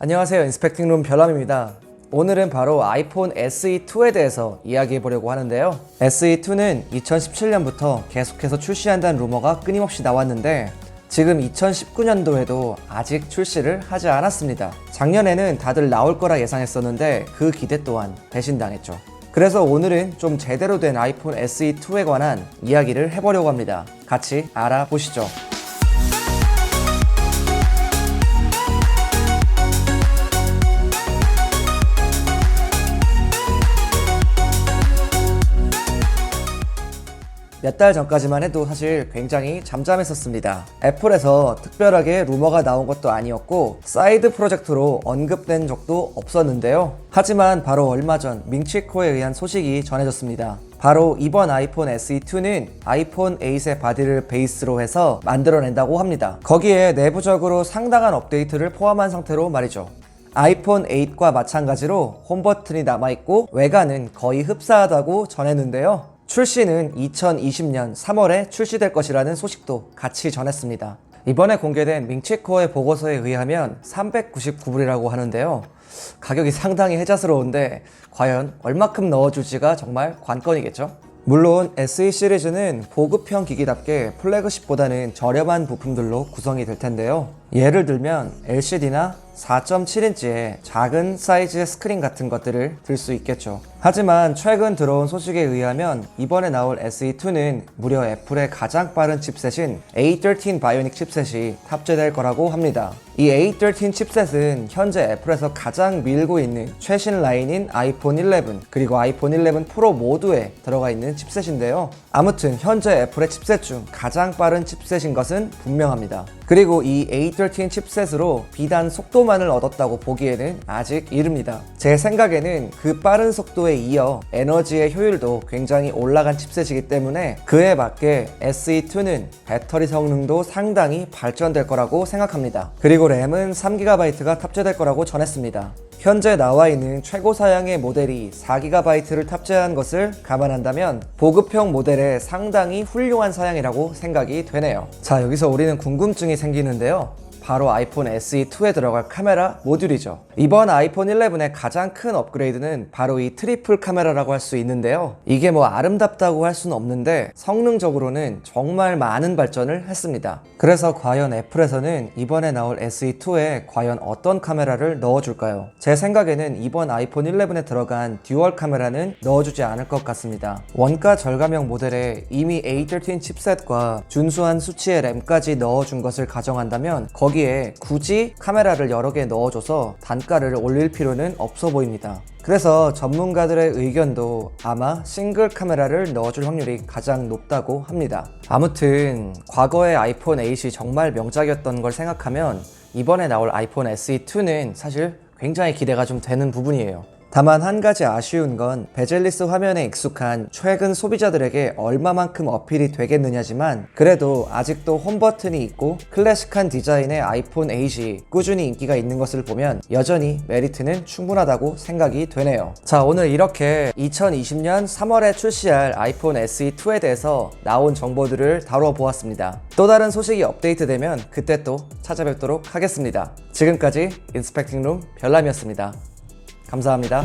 안녕하세요. 인스펙팅룸 별남입니다. 오늘은 바로 아이폰 SE2에 대해서 이야기해 보려고 하는데요. SE2는 2017년부터 계속해서 출시한다는 루머가 끊임없이 나왔는데 지금 2019년도에도 아직 출시를 하지 않았습니다. 작년에는 다들 나올 거라 예상했었는데 그 기대 또한 배신당했죠. 그래서 오늘은 좀 제대로 된 아이폰 SE2에 관한 이야기를 해보려고 합니다. 같이 알아보시죠. 몇 달 전까지만 해도 사실 굉장히 잠잠했었습니다. 애플에서 특별하게 루머가 나온 것도 아니었고 사이드 프로젝트로 언급된 적도 없었는데요. 하지만 바로 얼마 전 밍치코에 의한 소식이 전해졌습니다. 바로 이번 아이폰 SE2는 아이폰 8의 바디를 베이스로 해서 만들어낸다고 합니다. 거기에 내부적으로 상당한 업데이트를 포함한 상태로 말이죠. 아이폰 8과 마찬가지로 홈 버튼이 남아있고 외관은 거의 흡사하다고 전했는데요. 출시는 2020년 3월에 출시될 것이라는 소식도 같이 전했습니다. 이번에 공개된 밍치코의 보고서에 의하면 399불이라고 하는데요. 가격이 상당히 혜자스러운데 과연 얼마큼 넣어줄지가 정말 관건이겠죠? 물론 SE 시리즈는 보급형 기기답게 플래그십보다는 저렴한 부품들로 구성이 될 텐데요. 예를 들면 LCD나 4.7인치의 작은 사이즈의 스크린 같은 것들을 들 수 있겠죠. 하지만 최근 들어온 소식에 의하면 이번에 나올 SE2는 무려 애플의 가장 빠른 칩셋인 A13 바이오닉 칩셋이 탑재될 거라고 합니다. 이 A13 칩셋은 현재 애플에서 가장 밀고 있는 최신 라인인 아이폰 11 그리고 아이폰 11 프로 모두에 들어가 있는 칩셋인데요. 아무튼 현재 애플의 칩셋 중 가장 빠른 칩셋인 것은 분명합니다. 그리고 이 A13 칩셋으로 비단 속도만을 얻었다고 보기에는 아직 이릅니다. 제 생각에는 그 빠른 속도에 이어 에너지의 효율도 굉장히 올라간 칩셋이기 때문에 그에 맞게 SE2는 배터리 성능도 상당히 발전될 거라고 생각합니다. 그리고 램은 3GB가 탑재될 거라고 전했습니다. 현재 나와 있는 최고 사양의 모델이 4GB를 탑재한 것을 감안한다면 보급형 모델의 상당히 훌륭한 사양이라고 생각이 되네요. 자, 여기서 우리는 궁금증이 생기는데요. 바로 아이폰 SE2에 들어갈 카메라 모듈이죠. 이번 아이폰 11의 가장 큰 업그레이드는 바로 이 트리플 카메라라고 할 수 있는데요. 이게 뭐 아름답다고 할 수는 없는데 성능적으로는 정말 많은 발전을 했습니다. 그래서 과연 애플에서는 이번에 나올 SE2에 과연 어떤 카메라를 넣어줄까요? 제 생각에는 이번 아이폰 11에 들어간 듀얼 카메라는 넣어주지 않을 것 같습니다. 원가 절감형 모델에 이미 A13 칩셋과 준수한 수치의 램까지 넣어준 것을 가정한다면 거 기에 굳이 카메라를 여러 개 넣어줘서 단가를 올릴 필요는 없어 보입니다. 그래서 전문가들의 의견도 아마 싱글 카메라를 넣어줄 확률이 가장 높다고 합니다. 아무튼 과거의 아이폰 8이 정말 명작이었던 걸 생각하면 이번에 나올 아이폰 SE2는 사실 굉장히 기대가 좀 되는 부분이에요. 다만 한 가지 아쉬운 건 베젤리스 화면에 익숙한 최근 소비자들에게 얼마만큼 어필이 되겠느냐지만 그래도 아직도 홈 버튼이 있고 클래식한 디자인의 아이폰 8이 꾸준히 인기가 있는 것을 보면 여전히 메리트는 충분하다고 생각이 되네요. 자, 오늘 이렇게 2020년 3월에 출시할 아이폰 SE2에 대해서 나온 정보들을 다뤄보았습니다. 또 다른 소식이 업데이트되면 그때 또 찾아뵙도록 하겠습니다. 지금까지 인스펙팅룸 별남이었습니다. 감사합니다.